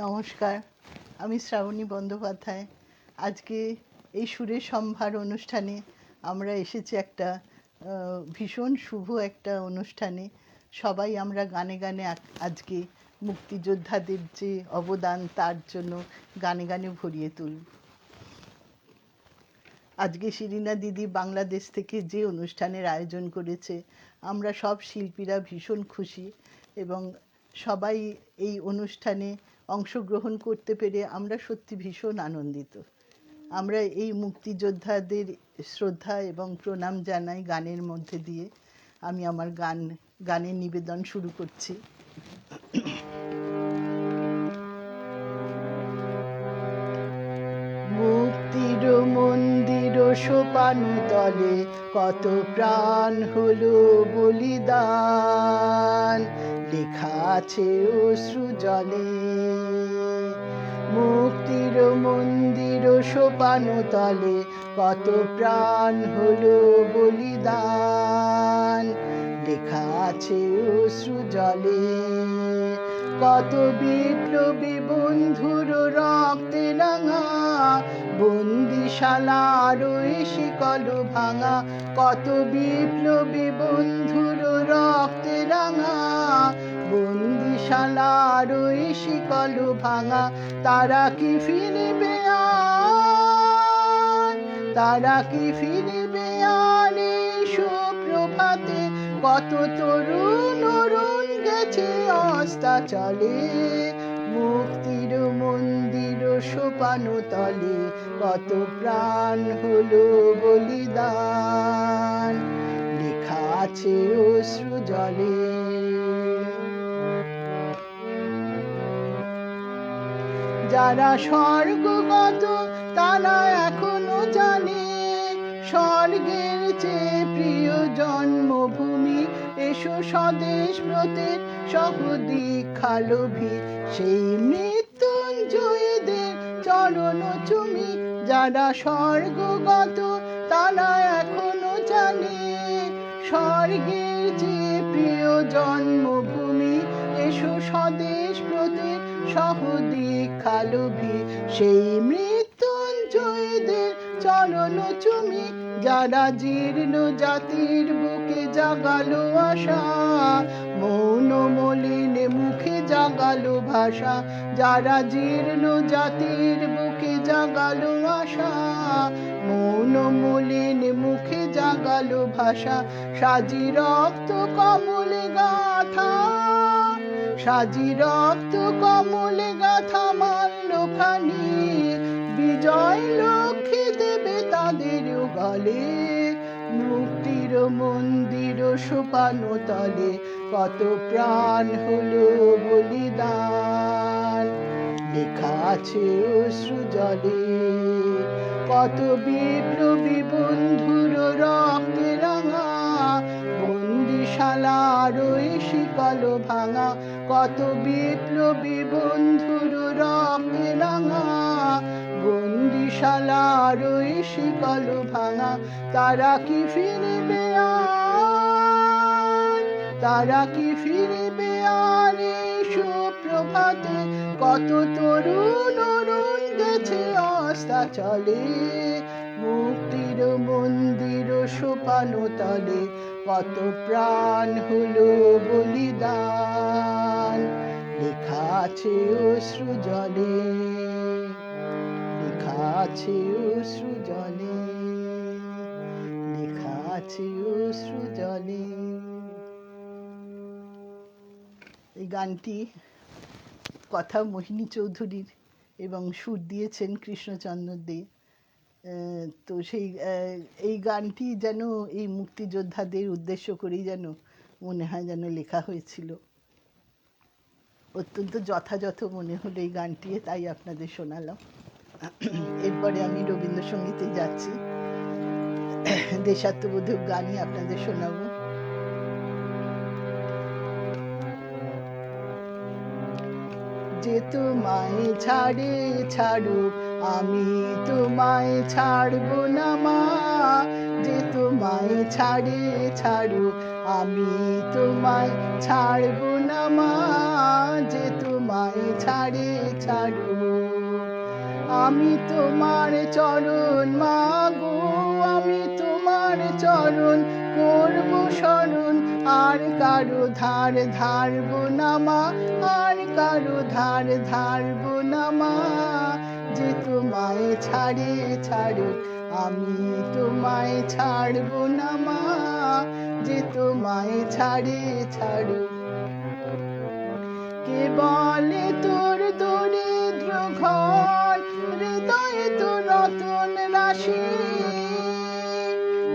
নমস্কার, আমি শ্রাবণী বন্দ্যোপাধ্যায়। আজকে এই সুরের সম্ভার অনুষ্ঠানে আমরা এসেছি একটা ভীষণ শুভ একটা অনুষ্ঠানে। সবাই আমরা গানে গানে আজকে মুক্তিযোদ্ধাদের যে অবদান, তার জন্য গানে গানে ভরিয়ে তুলব। আজকে শিরিনা দিদি বাংলাদেশ থেকে যে অনুষ্ঠানের আয়োজন করেছে, আমরা সব শিল্পীরা ভীষণ খুশি এবং সবাই এই অনুষ্ঠানে অংশগ্রহণ করতে পেরে আমরা সত্যি ভীষণ আনন্দিত। আমরা এই মুক্তিযোদ্ধাদের শ্রদ্ধা এবং প্রণাম জানাই গানের মধ্যে দিয়ে। আমি আমার গান, গানের নিবেদন শুরু করছি। মুক্তির মন্দির সোপানু তলে কত প্রাণ হলো বলিদান। লেখা আছে অশ্রু জলে মুক্তির মন্দির সোপানু তলে, কত প্রাণ হলো বলিদান। লেখা আছে অশ্রু জলে, কত বিপ্লবী বন্ধুর রক্তে রাঙা। বন্দিশালার ওই শিকল ভাঙা, কত বিপ্লবী বন্ধুর রক্তে রাঙা। বন্দিশালার ওই শিকল ভাঙা, তারা কি ফিরবে আর? তারা কি ফিরবে আর সুপ্রভাতে? কত তরুণ অরুণ গেছে অস্তা চলে মুক্তির মন্দির সোপানো তলে, কত প্রাণ হলো বলিদান। লেখা আছে অশ্রু জলে। যারা স্বর্গগত তারা এখনও জানে, স্বর্গের চেয়ে প্রিয় জন্মভূমি। এসো স্বদেশ ব্রতের সহদীক্ষালোভী সেই মৃত্যুঞ্জয়ীদের চরণ চুমি, যারা স্বর্গগত তারা এখনও জানে, স্বর্গের যে প্রিয় জন্মভূমি। এসো স্বদেশ ব্রতের সহদীক্ষালোভী সেই মৃত্যুঞ্জয়ীদের চরণ চুমি, যারা জীর্ণ জাতির বুকে জাগালো আশা, মৌন মলিন মুখে জাগালো ভাষা, যারা জীর্ণ জাতির বুকে জাগালো আশা, মৌন মলিন মুখে জাগালো ভাষা, সাজি রক্ত কমলে গাথা। সাজি রক্ত, কমলে গাথা, মাল্য খানি। বিজয় লক্ষ্মী দেবে তাদের গলে। মুক্তির মন্দির সোপানো তলে, কত প্রাণ হলো বলিদান। লেখা আছে অশ্রু জলে, কত বিপ্লবী বন্ধুর রক্তে বন্দিশালার ওই শিকল ভাঙা, কত বিপ্লবী বন্ধুর রক্তে রাঙা। বন্দিশালার ওই শিকল ভাঙা, তারা কি ফিরবে তারা কি ফিরবে আর এই সুপ্রভাতে? কত তরুণ অরুণ গেছে, অস্তা চলে। মুক্তির মন্দির সোপানো তলে। কত প্রাণ হলো বলিদান। লেখা আছে অশ্রু জলে, লেখা আছে অশ্রু জলে, লেখা আছে অশ্রু জলে। এই গানটি কথা মোহিনী চৌধুরীর এবং সুর দিয়েছেন কৃষ্ণচন্দ্র দে। তো সেই এই গানটি যেন, এই মুক্তিযোদ্ধাদের উদ্দেশ্য করেই যেন মনে হয় যেন লেখা হয়েছিল। অত্যন্ত যথাযথ মনে হলো এই গানটি, তাই আপনাদের শোনালাম। এরপরে আমি রবীন্দ্রসঙ্গীতে যাচ্ছি। দেশাত্মবোধক গানই আপনাদের শোনাবো। যে তোমায় ছাড়ে, ছাড়ুক আমি তোমায় ছাড়বো না মা, যে তোমায় ছাড়ে ছাড়ুক, আমি তোমায় ছাড়বো না মা, যে তোমায় ছাড়ে ছাড়ো আমি তোমার চরণ মাগো আমি তোমার চরণ করব স্মরণ আর কারও ধার ধারব না মা, আর কারও ধার ধারব নামা যে তোমায় ছাড়ে ছাড়ো আমি তোমায় ছাড়ব না, মা। যে তোমায় ছাড়ে ছাড়ো কে বলে তোর দরিদ্র ঘর? হৃদয়ে তো রতন রাশি।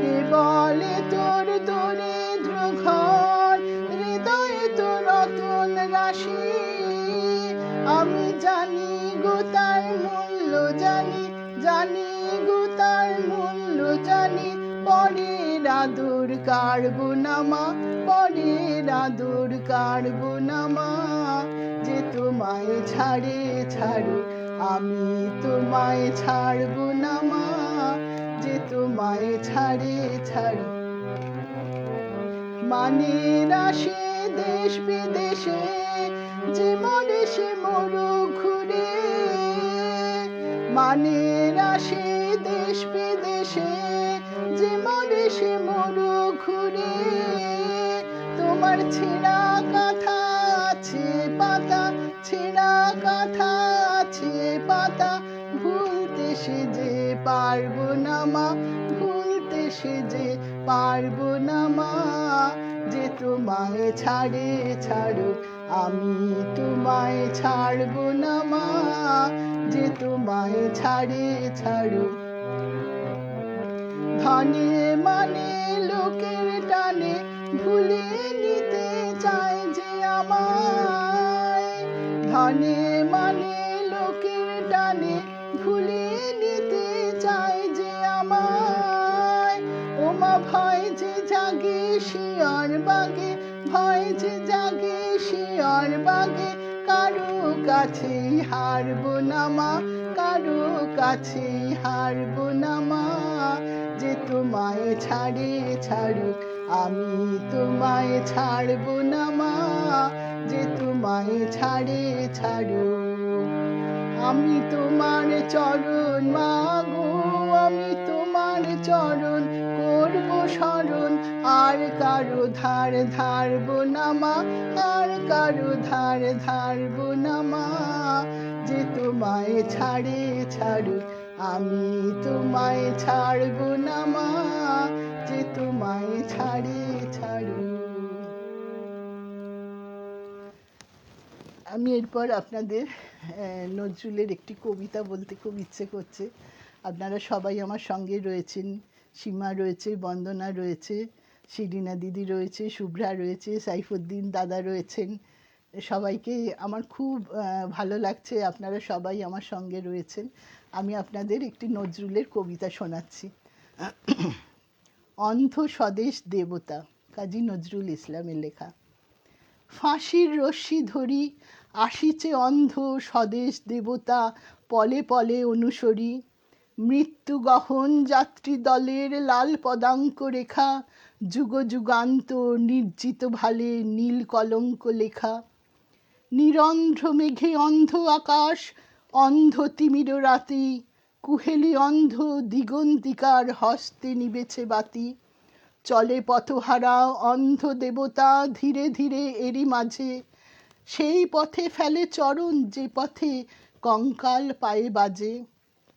কে বলে তোর দরিদ্র ঘর? হৃদয়ে তো রতন রাশি। আমি জানি গো তার জানি জানি গো মূল্য জানি। পরের আদর কাড়ব নামা পরের আদর কাড়ব নামা যে তোমায় ছাড়ে ছাড়ো আমি তোমায় ছাড়ব নামা যে তোমায় ছাড়ে ছাড়ো মানে রাশে দেশ বিদেশে, যে মরে সে মরু ঘুরে। মানে রাশে দেশ বিদেশে, যে মরে সে মরু ঘুরে। তোমার ছেঁড়া কাঁথা আছে, পাতা ছেঁড়া কাঁথা আছে, পাতা ভুলতে সে যে পারব না মা, ভুলতে সে যে পারব না মা, যে তোমায় ছাড়ে ছাড়ো আমি তোমায় ছাড়বো না মা। যে তোমায় ছাড়ে ছাড়ো। ধনে মানে লোকের টানে ভুলে নিতে চায় যে আমায়। ধনে কাছে হারবো না মা, কারও কাছে হারবো না মা। যে তোমায় ছাড়ে ছাড়ো আমি তোমায় ছাড়বো না মা। যে তোমায় ছাড়ে ছাড়ো আমি তোমার চরণ মাগো আমি তোমার চরণ স্মরণ আর কারও ধার ধারব না মা, আর কারও ধার ধারব না মা। যে তোমায় ছাড়ে ছাড়ো আমি তোমায় ছাড়ব না মা। যে তোমায় ছাড়ে ছাড়ু আমি এরপর আপনাদের নজরুলের একটি কবিতা বলতে খুব ইচ্ছে করছে। আপনারা সবাই আমার সঙ্গে রয়েছেন। সীমা রয়েছে, বন্দনা রয়েছে, শিরিনা দিদি রয়েছে, শুভ্রা রয়েছে, সাইফুদ্দিন দাদা রয়েছেন। সবাইকে আমার খুব ভালো লাগছে আপনারা সবাই আমার সঙ্গে রয়েছেন। আমি আপনাদের একটি নজরুলের কবিতা শোনাচ্ছি। অন্ধ স্বদেশ দেবতা, কাজী নজরুল ইসলামের লেখা। ফাঁসির রশ্মি ধরি, আসিছে অন্ধ স্বদেশ দেবতা, পলে পলে অনুসরি। মৃত্যু গহন যাত্রী দলের লাল পদাঙ্ক রেখা, যুগ যুগান্ত নির্জিত ভালে নীল কলঙ্ক লেখা। নিরন্ধ্র মেঘে অন্ধ আকাশ, অন্ধ তিমির রাতি, কুহেলি অন্ধ দিগন্তিকার হস্তে নিবেছে বাতি। চলে পথহারা অন্ধ দেবতা ধীরে ধীরে এরই মাঝে। সেই পথে ফেলে চরণ, যে পথে কঙ্কাল পায়ে বাজে।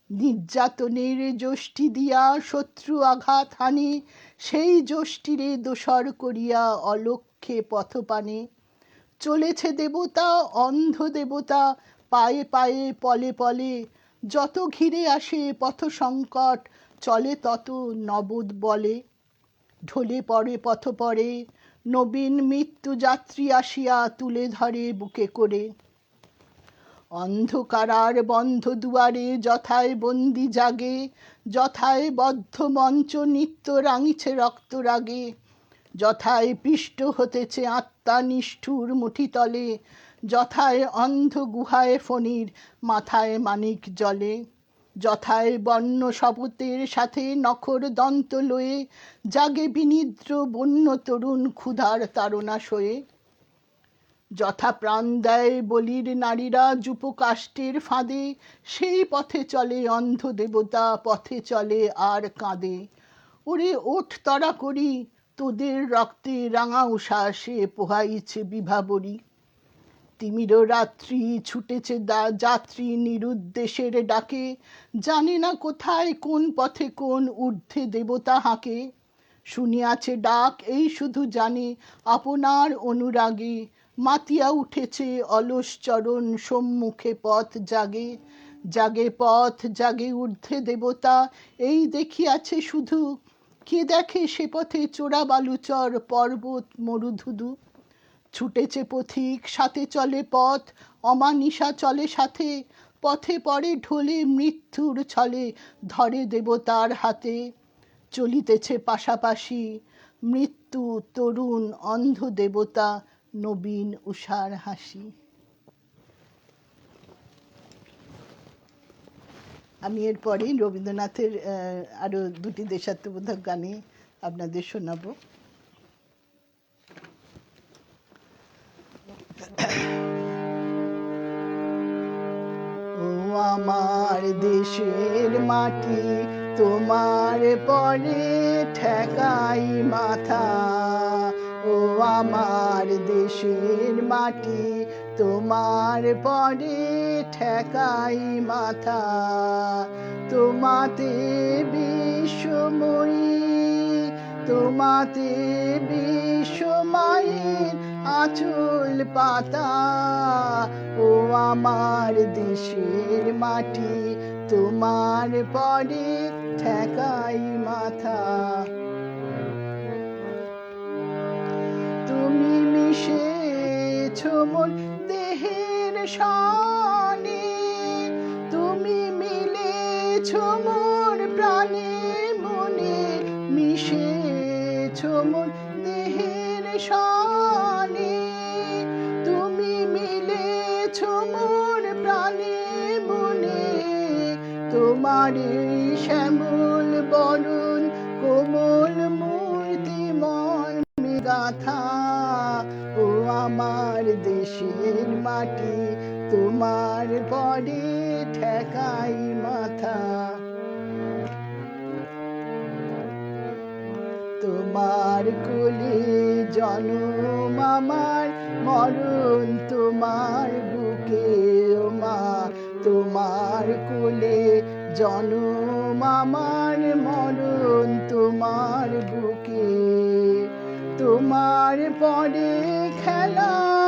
নির্যাতনের যষ্টি দিয়া শত্রু আঘাত হানে, সেই যষ্টিরে দোসর করিয়া অলক্ষে পথপানে। চলেছে দেবতা, অন্ধ দেবতা, পায়ে পায়ে পলে পলে, যত ঘিরে আসে পথ সংকট, চলে তত নবদ বলে। ঢলে পড়ে পথ পড়ে, নবীন মৃত্যু যাত্রী আসিয়া তুলে ধরে বুকে করে। অন্ধকারার বন্ধ দুয়ারে যথায় বন্দি জাগে, যথায় বদ্ধ মঞ্চ নিত্য রাঙিছে রক্ত রাগে, যথায় পিষ্ট হতেছে আত্মা নিষ্ঠুর মুঠিতলে যথায় অন্ধ গুহায় ফণির মাথায় মানিক জলে, যথায় বন্য শপথের সাথে নখর দন্ত লয়ে, জাগে বিনিদ্র বন্য তরুণ ক্ষুধার তাড়না সয়ে। যথা প্রাণ দেয় বলির নারীরা যুপকাষ্টের ফাঁদে, সেই পথে চলে অন্ধ দেবতা, পথে চলে আর কাঁদে। ওরে ওঠ তরা করি, তোদের রক্তে রাঙা উষাসে পোহাইছে বিভাবরী তিমির রাত্রি ছুটেছে দা- যাত্রী নিরুদ্দেশের ডাকে। জানে না কোথায়, কোন পথে কোন ঊর্ধ্বে দেবতা হাঁকে। শুনিয়াছে ডাক, এই শুধু জানে, আপনার অনুরাগে মাতিয়া উঠেছে অলস চরণ, সম্মুখে পথ জাগে জাগে পথ, জাগে ঊর্ধ্বে দেবতা। এই দেখিয়াছে শুধু, কে দেখে সে পথে চোরা বালুচর পর্বত মরুধুধু? ছুটেছে পথিক, সাথে চলে পথ, অমানিসা চলে সাথে, পথে পড়ে ঢোলে মৃত্যুর ছলে, ধরে দেবতার হাতে। চলিতেছে পাশাপাশি, মৃত্যু তরুণ অন্ধ দেবতা নবীন উষার হাসি। আমি এরপরে রবীন্দ্রনাথের আরও দুটি দেশাত্মবোধক গানে আপনাদের শোনাবো। ও আমার দেশের মাটি, তোমার পরে ঠেকাই মাথা। ও আমার দেশের মাটি, তোমার পরে ঠেকাই মাথা। তোমাতে বিশ্বময়ী, তোমাতে বিশ্বমায়ের আঁচল পাতা। ও আমার দেশের মাটি, তোমার পরে ঠেকাই মাথা। মিশেছ মোর দেহের সনে। তুমি মিলেছ মোর প্রাণে মনে, মিশেছ মোর দেহের সনে। তুমি মিলেছ মোর প্রাণে মনে, তোমার শ্যামল আমার দেশের মাটি, তোমার পরে ঠেকাই মাথা। তোমার কোলে জনম আমার, মরণ তোমার বুকে মা। তোমার কুলে জনম আমার, মরণ তোমার বুকে। তোমার পরে hello.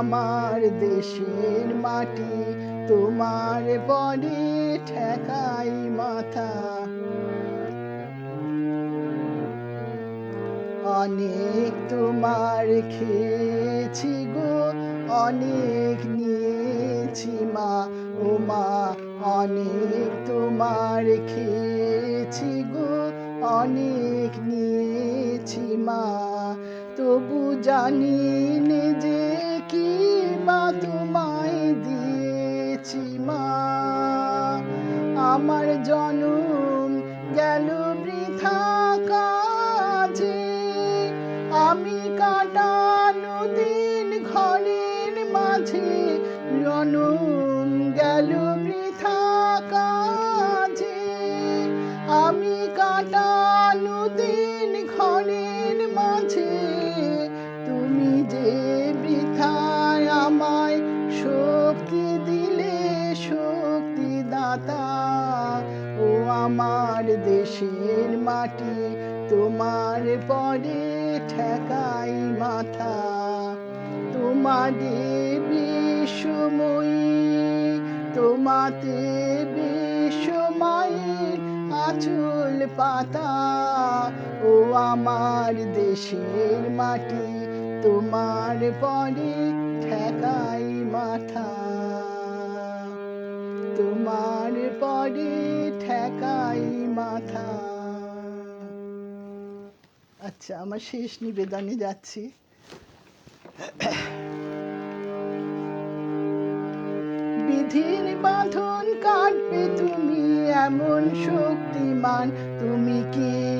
আমার দেশের মাটি, তোমার বনে ঠেকাই মাথা। অনেক তোমার খেয়েছি গো, অনেক নিয়েছি মা। ও মা, অনেক তোমার খেয়েছি গো, অনেক নিয়েছি মা। তবু জানি আমার জনম গেল বৃথা কাজে। আমি কাটানো দিন ঘরের মাঝে জনম গেল আমার দেশের মাটি, তোমার পরে ঠেকাই মাথা। তোমাদের বিশ্বময়ী, তোমাতে বিশ্বমায়ের আচল পাতা। ও আমার দেশের মাটি, তোমার পরে ঠেকাই পরে ঠেকাই মাথা। আচ্ছা আমার শেষ নিবেদনে যাচ্ছি। বিধির বাঁধন কাটবে তুমি, এমন শক্তিমান তুমি কি?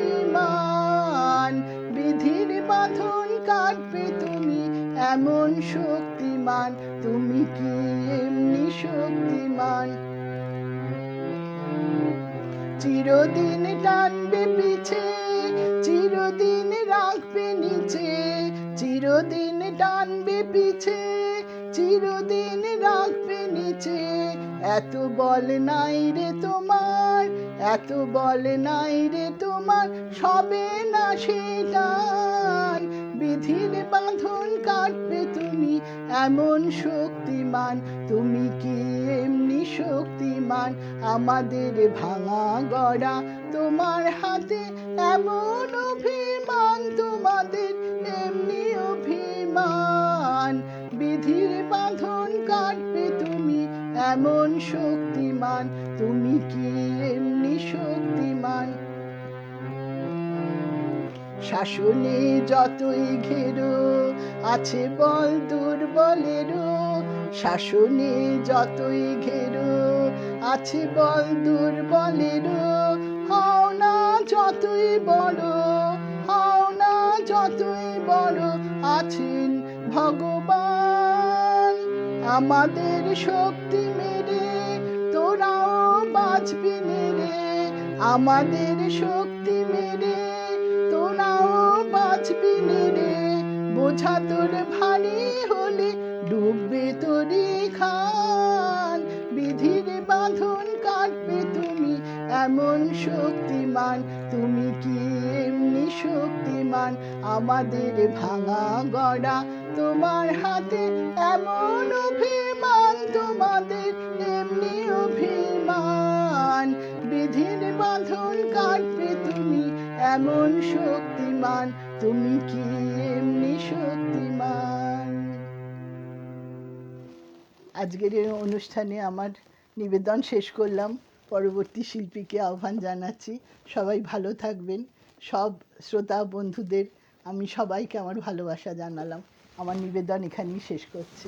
বিধির বাঁধন কাটবে তুমি, এমন শক্তিমান। তুমি কি এমনি শক্তিমান? চিরদিন টানবে পিছে, চিরদিন রাখবে নিচে, চিরদিন টানবে পিছে। চিরদিন রাখবে নিচে, এত বল নাই রে তোমার, এত বল নাই রে তোমার, সবে না সেটান বিধির বাঁধন কাটবে তুমি, এমন শক্তিমান, তুমি কি এমনি শক্তিমান? আমাদের ভাঙা গড়া তোমার হাতে, এমন অভিমান তোমাদের, এমনি অভিমান। বিধির বাঁধন কাটবে তুমি, এমন শক্তিমান। তুমি কি এমনি শক্তিমান? শাসনে যতই ঘেরো, আছে বল দুর্বলেরও। শাসনে যতই ঘেরো, আছে বল দুর্বলেরও। হও না যতই বড়, হও না যতই বড় আছেন ভগবান। আমাদের শক্তি মেরে, তোরাও বাঁচবি রে আমাদের শক্তি মেরে, তোরাও বাঁচবি রে বোঝা তোর ভারী হলে ডুববে তোরে খান বিধির বাঁধন কাটবে তুমি, এমন শক্তিমান। তুমি কি এমনি শক্তিমান? আমাদের ভাঙা গড়া তোমার হাতে এমন অভিমান, তোমাদের এমনি অভিমান। বিধির বাঁধন কাটবে তুমি এমন শক্তিমান, তুমি কি এমনি শক্তিমান? আজকের এই অনুষ্ঠানে আমার নিবেদন শেষ করলাম। পরবর্তী শিল্পীকে আহ্বান জানাচ্ছি। সবাই ভালো থাকবেন। সব শ্রোতা বন্ধুদের আমি সবাইকে আমার ভালোবাসা জানালাম। আমার নিবেদন এখানেই শেষ করছি।